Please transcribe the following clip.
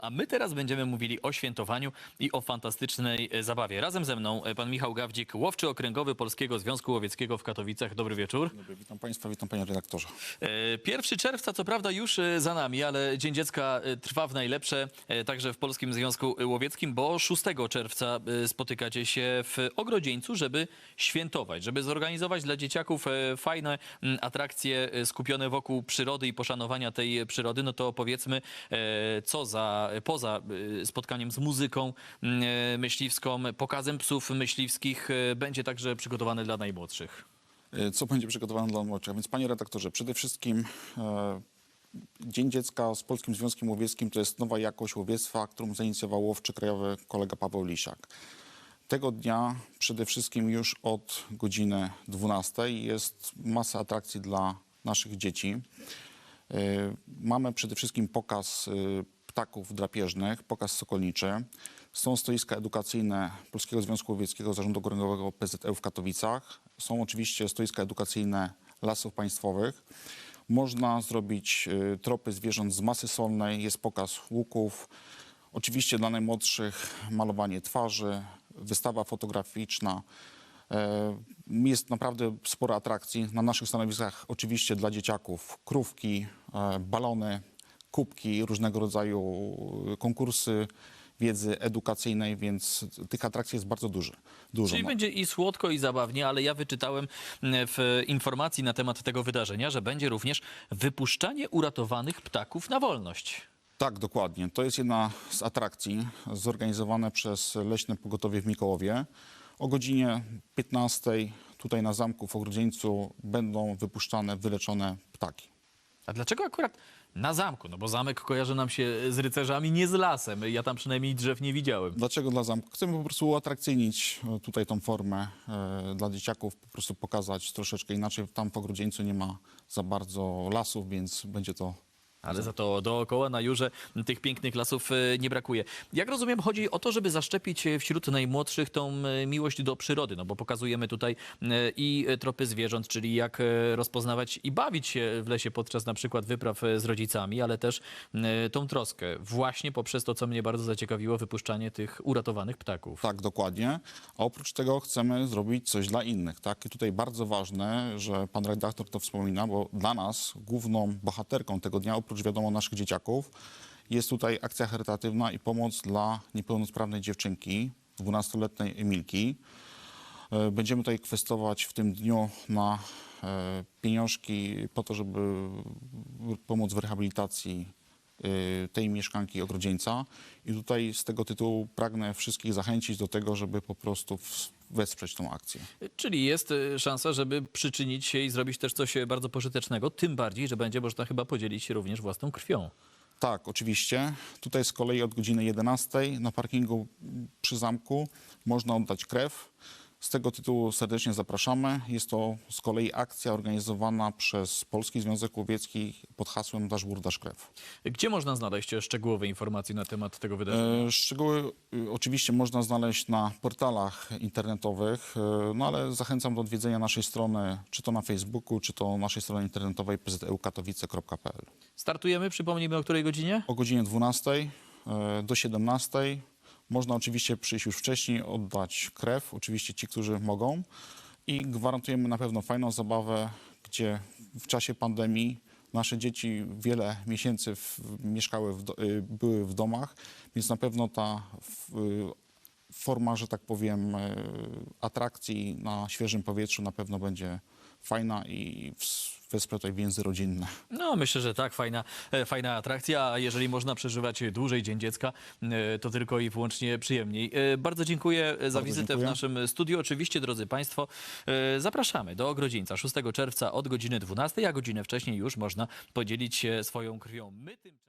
A my teraz będziemy mówili o świętowaniu i o fantastycznej e, zabawie. Razem ze mną e, pan Michał Gawdzik, łowczy okręgowy Polskiego Związku Łowieckiego w Katowicach. Dobry wieczór. Dobry, witam Państwa, witam Panie Redaktorze. E, 1 czerwca co prawda już e, za nami, ale Dzień Dziecka e, trwa w najlepsze e, także w Polskim Związku Łowieckim, bo 6 czerwca e, spotykacie się w Ogrodzieńcu, żeby świętować, żeby zorganizować dla dzieciaków e, fajne atrakcje e, skupione wokół przyrody i poszanowania tej przyrody. No to powiedzmy, e, co za, poza e, spotkaniem z muzyką e, myśliwską, pokazem psów myśliwskich e, będzie także przygotowane dla najmłodszych. Co będzie przygotowane dla młodszych? Więc Panie Redaktorze, przede wszystkim Dzień Dziecka z Polskim Związkiem Łowieckim to jest nowa jakość łowiectwa, którą zainicjował łowczy krajowy kolega Paweł Lisiak. Tego dnia przede wszystkim już od godziny 12 jest masa atrakcji dla naszych dzieci. Mamy przede wszystkim pokaz ptaków drapieżnych, pokaz sokolniczy. Są stoiska edukacyjne Polskiego Związku Łowieckiego Zarządu Okręgowego PZL w Katowicach. Są oczywiście stoiska edukacyjne Lasów Państwowych. Można zrobić e, tropy zwierząt z masy solnej, jest pokaz łuków. Oczywiście dla najmłodszych malowanie twarzy, wystawa fotograficzna. E, Jest naprawdę sporo atrakcji. Na naszych stanowiskach oczywiście dla dzieciaków krówki, e, balony, kubki, różnego rodzaju konkursy wiedzy edukacyjnej, więc tych atrakcji jest bardzo dużo. dużo. Czyli będzie i słodko, i zabawnie, ale ja wyczytałem m, w informacji na temat tego wydarzenia, że będzie również wypuszczanie uratowanych ptaków na wolność. Tak, dokładnie. To jest jedna z atrakcji zorganizowane przez Leśne Pogotowie w Mikołowie. O godzinie 15 tutaj na zamku w Ogrodzieńcu będą wypuszczane wyleczone ptaki. A dlaczego akurat na zamku? No bo zamek kojarzy nam się z rycerzami, nie z lasem. Ja tam przynajmniej drzew nie widziałem. Dlaczego dla zamku? Chcemy po prostu uatrakcyjnić e, tutaj tą formę e, dla dzieciaków, po prostu pokazać troszeczkę inaczej. Tam w Ogrodzieńcu nie ma za bardzo lasów, więc będzie to Ale za to dookoła na Jurze tych pięknych lasów e, nie brakuje. Jak rozumiem, chodzi o to, żeby zaszczepić e, wśród najmłodszych tą e, miłość do przyrody, no bo pokazujemy tutaj i tropy zwierząt, czyli jak rozpoznawać i bawić się w lesie podczas na przykład wypraw z rodzicami, ale też tą troskę właśnie poprzez to, co mnie bardzo zaciekawiło, wypuszczanie tych uratowanych ptaków. Tak, dokładnie. A oprócz tego chcemy zrobić coś dla innych. Tak? I tutaj bardzo ważne, że pan redaktor to wspomina, bo dla nas główną bohaterką tego dnia, oprócz wiadomo naszych dzieciaków, jest tutaj akcja charytatywna i pomoc dla niepełnosprawnej dziewczynki, 12-letniej Emilki. E, Będziemy tutaj kwestować w tym dniu na e, pieniążki po to, żeby pomóc w rehabilitacji e, tej mieszkanki ogrodzieńca. I tutaj z tego tytułu pragnę wszystkich zachęcić do tego, żeby po prostu wesprzeć tą akcję. Czyli jest e, szansa, żeby przyczynić się i zrobić też coś e, bardzo pożytecznego, tym bardziej, że będzie można chyba podzielić się również własną krwią. Tak, oczywiście. Tutaj z kolei od godziny 11 na parkingu przy zamku można oddać krew. Z tego tytułu serdecznie zapraszamy. Jest to z kolei akcja organizowana przez Polski Związek Łowiecki pod hasłem Dasz Wór, Dasz Krew. Gdzie można znaleźć szczegółowe informacje na temat tego wydarzenia? E, Szczegóły y, oczywiście można znaleźć na portalach internetowych, e, no ale zachęcam do odwiedzenia naszej strony, czy to na Facebooku, czy to naszej strony internetowej pzełkatowice.pl. Startujemy, przypomnijmy o której godzinie? O godzinie 12 e, do 17 można oczywiście przyjść już wcześniej, oddać krew, oczywiście ci, którzy mogą. I gwarantujemy na pewno fajną zabawę, gdzie w czasie pandemii nasze dzieci wiele miesięcy w, mieszkały, w, y, były w domach, więc na pewno ta y, forma, że tak powiem, y, atrakcji na świeżym powietrzu na pewno będzie fajna i w- wesprze tutaj więzy rodzinne. No, myślę, że tak, fajna, e, fajna atrakcja, a jeżeli można przeżywać dłużej Dzień Dziecka, e, to tylko i wyłącznie przyjemniej. E, Bardzo dziękuję za wizytę dziękuję. w naszym studiu. Oczywiście, drodzy Państwo, e, zapraszamy do Ogrodzieńca 6 czerwca od godziny 12, a godzinę wcześniej już można podzielić się swoją krwią. My tymczasem...